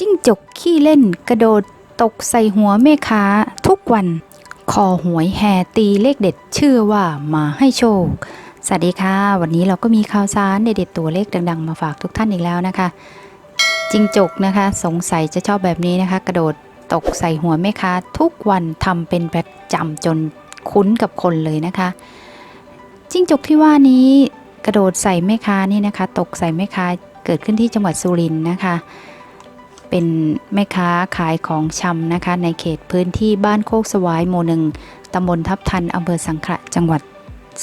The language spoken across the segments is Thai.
จิ้งจกขี้เล่นกระโดดตกใส่หัวแม่ค้าทุกวัน คอหวยแห่ตีเลขเด็ดเชื่อว่ามาให้โชค สวัสดีค่ะ วันนี้เราก็มีข่าวสารเด็ดๆตัวเลขดัง ๆ มาฝากทุกท่านอีกแล้วนะคะ จิ้งจกนะคะ สงสัยจะชอบแบบนี้นะคะ กระโดดตกใส่หัวแม่ค้าทุกวันทำเป็นประจำจนคุ้นกับคนเลยนะคะ จิ้งจกที่ว่านี้กระโดดใส่แม่ค้านี่นะคะ ตกใส่แม่ค้าเกิดขึ้นที่จังหวัดสุรินทร์นะคะ เป็นแม่ค้าขายของชำนะคะ ในเขตพื้นที่บ้านโคกสวายหมู่หนึ่งตำบลทับทันอำเภอสังขละจังหวัด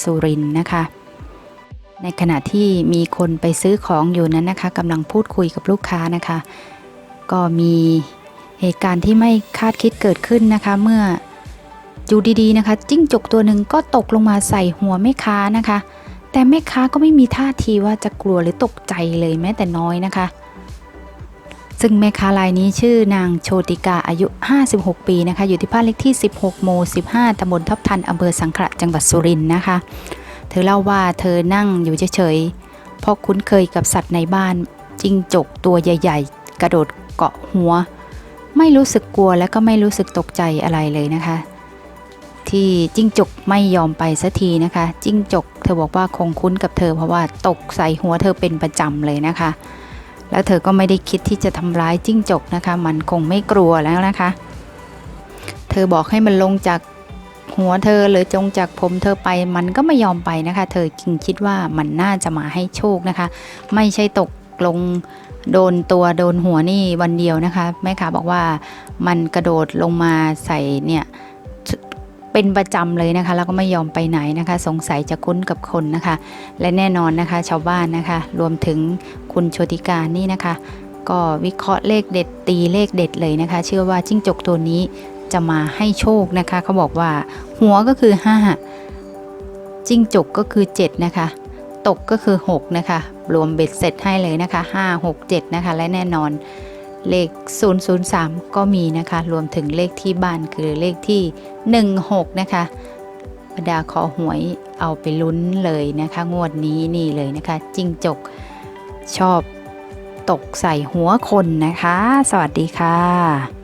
สุรินทร์นะคะ ในขณะที่มีคนไปซื้อของอยู่นั้นนะคะกำลังพูดคุยกับลูกค้านะคะ ก็มีเหตุการณ์ที่ไม่คาดคิดเกิดขึ้นนะคะ เมื่ออยู่ดีๆนะคะจิ้งจกตัวหนึ่งก็ตกลงมาใส่หัวแม่ค้านะคะ แต่แม่ค้าก็ไม่มีท่าทีว่าจะกลัวหรือตกใจเลยแม้แต่น้อยนะคะ ซึ่งแม่ค้ารายนี้ชื่อนางโชติกาอายุ 56 ปีนะคะ อยู่ที่บ้านเลขที่ 16 หมู่ 15ตำบลทับทันอำเภอสังขละจังหวัดสุรินทร์นะคะ เธอเล่าว่าเธอนั่งอยู่เฉยๆเพราะคุ้นเคยกับสัตว์ในบ้านจิ้งจกตัวใหญ่ ๆ กระโดดเกาะหัว ไม่รู้สึกกลัวและก็ไม่รู้สึกตกใจอะไรเลยนะคะ ที่จิ้งจกไม่ยอมไปสักทีนะคะ จิ้งจก เธอบอกว่าคงคุ้นกับเธอเพราะว่าตกใส่หัวเธอเป็นประจำเลยนะคะ แล้วเธอก็ไม่ได้คิดที่จะทำร้ายจิ้งจกนะคะ มันคงไม่กลัวแล้วนะคะ เธอบอกให้มันลงจากหัวเธอหรือจงจากผมเธอไปมันก็ไม่ยอมไปนะคะ เธอจึงคิดว่ามันน่าจะมาให้โชคนะคะ ไม่ใช่ตกลงโดนตัวโดนหัวนี่วันเดียวนะคะแม่ค้าบอกว่ามันกระโดดลงมาใส่เนี่ย เป็นประจำเลยนะคะ แล้วก็ไม่ยอมไปไหนนะคะ สงสัยจะคุ้นกับคนนะคะ และแน่นอนนะคะชาวบ้านนะคะ รวมถึงคุณโชติกานี่นะคะ ก็วิเคราะห์เลขเด็ดตีเลขเด็ดเลยนะคะ เชื่อว่าจิ้งจกตัวนี้จะมาให้โชคนะคะ เขาบอกว่าหัวก็คือ 5 จิ้งจกก็คือ 7 นะคะ ตกก็คือ 6 นะคะ รวมเบ็ดเสร็จให้เลยนะคะ 5 6 7 นะคะ และแน่นอน เลข 003 ก็มีนะคะ รวมถึงเลขที่บ้านคือเลขที่ 16 นะคะบรรดาขอหวยเอาไปลุ้นเลยนะคะ งวดนี้นี่เลยนะคะจิ้งจกชอบตกใส่หัวคนนะคะ สวัสดีค่ะ